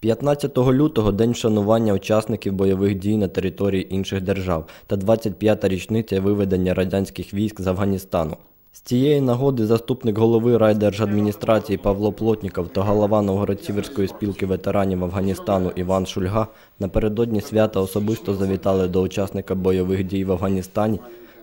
15 лютого день вшанування учасників бойових дій на території інших держав та 25-та річниця виведення радянських військ з Афганістану. З цієї нагоди заступник голови райдержадміністрації Павло Плотніков та голова Новгород-Сіверської спілки ветеранів Афганістану Іван Шульга напередодні свята особисто завітали до учасника бойових дій в Афганістані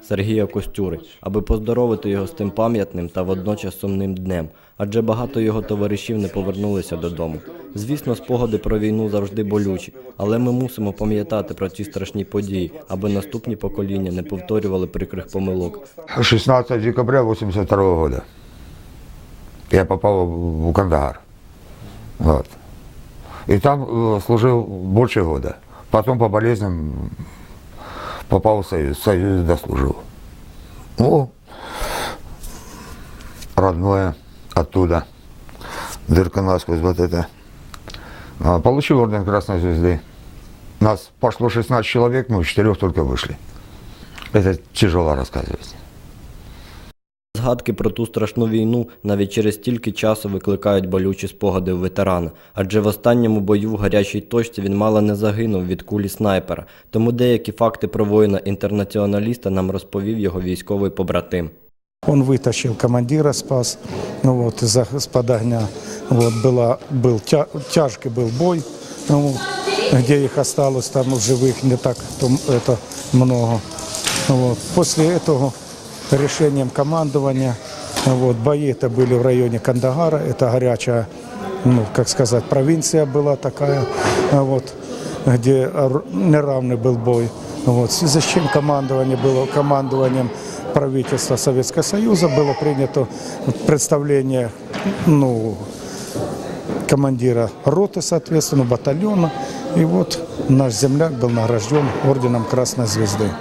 Сергія Костюри, аби поздоровити його з тим пам'ятним та водночас сумним днем, адже багато його товаришів не повернулися додому. Звісно, спогади про війну завжди болючі, але ми мусимо пам'ятати про ці страшні події, аби наступні покоління не повторювали прикрих помилок. 16 декабря 82 года я попал в Кандагар. Вот. И там э, служил больше года. Потом по болезням попал в Союз. В Союзе дослужил. Ну, родное оттуда. Дырка насквозь вот это. А, Получил орден Красной Звезды. Нас пошло 16 человек, мы четырех только вышли. Это тяжело рассказывать. Згадки про ту страшну війну навіть через стільки часу викликають болючі спогади у ветерана, адже в останньому бою в гарячій точці він мало не загинув від кулі снайпера. Тому деякі факти про воїна-інтернаціоналіста нам розповів його військовий побратим. Он вытащил командира, спас ну вот, из-за из-под огня. Вот, была, был тя- тяжкий был бой, ну, вот, где их осталось там в живых не так то м- это много. Вот. После этого решением командования вот, бои это были в районе Кандагара, это горячая, ну, как сказать, провинция была такая, вот, где неравный был бой. Вот. В связи с чем командование было командованием правительства Советского Союза было принято представление ну, командира роты, соответственно, батальона. И вот наш земляк был награжден орденом Красной Звезды.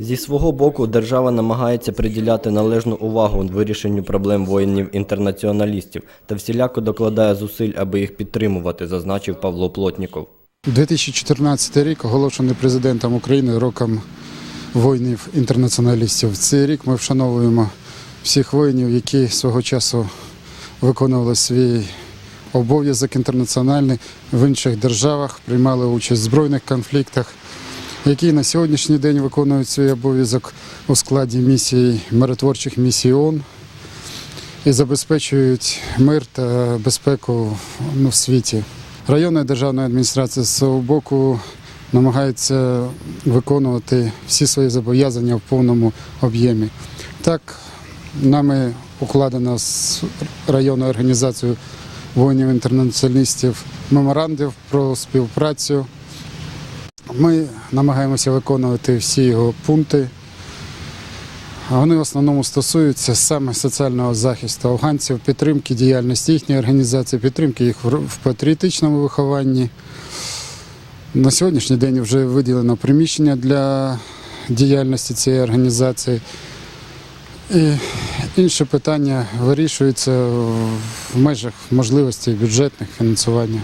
Зі свого боку, держава намагається приділяти належну увагу вирішенню проблем воїнів-інтернаціоналістів та всіляко докладає зусиль, аби їх підтримувати, зазначив Павло Плотніков. 2014 рік оголошений президентом України роком воїнів-інтернаціоналістів. Цей рік ми вшановуємо всіх воїнів, які свого часу виконували свій обов'язок інтернаціональний в інших державах, приймали участь в збройних конфліктах, які на сьогоднішній день виконують свій обов'язок у складі місій миротворчих місій ООН і забезпечують мир та безпеку ну, в світі. Районна державна адміністрація з свого боку намагається виконувати всі свої зобов'язання в повному об'ємі. Так, нами укладено з районною організацією воїнів-інтернаціоналістів меморандів про співпрацю. Ми намагаємося виконувати всі його пункти. Вони в основному стосуються саме соціального захисту афганців, підтримки діяльності їхньої організації, підтримки їх в патріотичному вихованні. На сьогоднішній день вже виділено приміщення для діяльності цієї організації. І інші питання вирішуються в межах можливостей бюджетних фінансування.